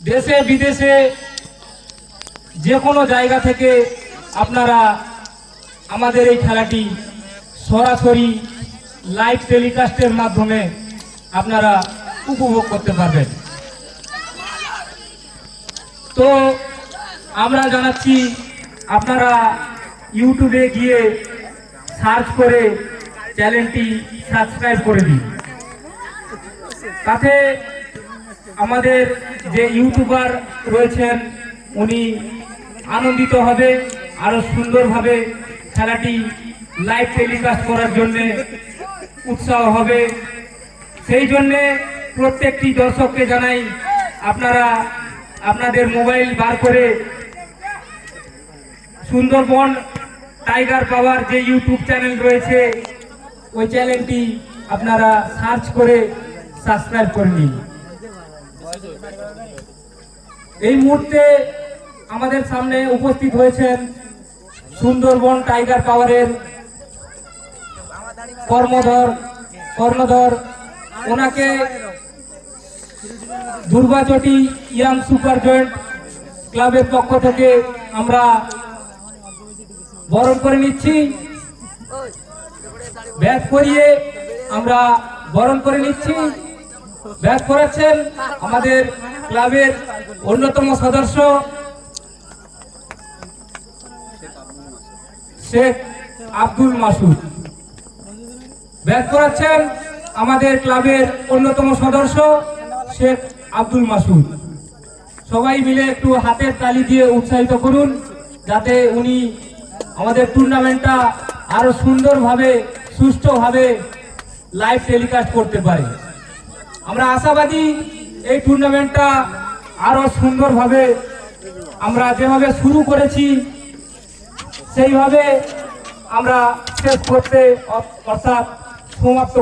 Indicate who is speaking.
Speaker 1: দেশে, বিদেশে, যে কোনো জায়গা থেকে আপনারা আমাদের এই খেলাটি সরাসরি লাইভ টেলিকাস্টের মাধ্যমে আপনারা উপভোগ করতে পারবেন। তো আমরা জানাচ্ছি, আপনারা ইউটিউবে গিয়ে সার্চ করে চ্যানেলটি সাবস্ক্রাইব করে দিন। তাতে আমাদের যে ইউটিউবার রয়েছেন, উনি আনন্দিত হবে, আরও সুন্দরভাবে খেলাটি লাইভ টেলিকাস্ট করার জন্যে উৎসাহ হবে। সেই জন্যে প্রত্যেকটি দর্শককে জানাই, আপনারা আপনাদের মোবাইল বার করে সুন্দরবন টাইগার পাওয়ার যে ইউটিউব চ্যানেল রয়েছে, ওই চ্যানেলটি আপনারা সার্চ করে সাবস্ক্রাইব করে নিন। এই মুহূর্তে আমাদের সামনে উপস্থিত হয়েছেন সুন্দরবন টাইগার পাওয়ারের কর্মধর, কর্ণধর, ওনাকে দুর্গাচটি ইয়াং সুপার জয়েন্ট ক্লাবের পক্ষ থেকে আমরা বরণ করে নিচ্ছি। ব্যাগ করিয়ে আমরা বরণ করে নিচ্ছি। ব্যাগ করাচ্ছেন আমাদের ক্লাবের অন্যতম সদস্য শেখ আব্দুল মাসুদ। ব্যাগ করাচ্ছেন আমাদের ক্লাবের অন্যতম সদস্য শেখ আব্দুল মাসুদ। সবাই মিলে একটু হাতের তালি দিয়ে উৎসাহিত করুন, যাতে উনি আমাদের টুর্নামেন্টটা আরও সুন্দরভাবে, সুষ্ঠুভাবে লাইভ টেলিকাস্ট করতে পারে। আমরা আশাবাদী এই টুর্নামেন্টটা আরও সুন্দরভাবে আমরা যেভাবে শুরু করেছি, সেইভাবে আমরা শেষ করতে অর্থাৎ সমাপ্ত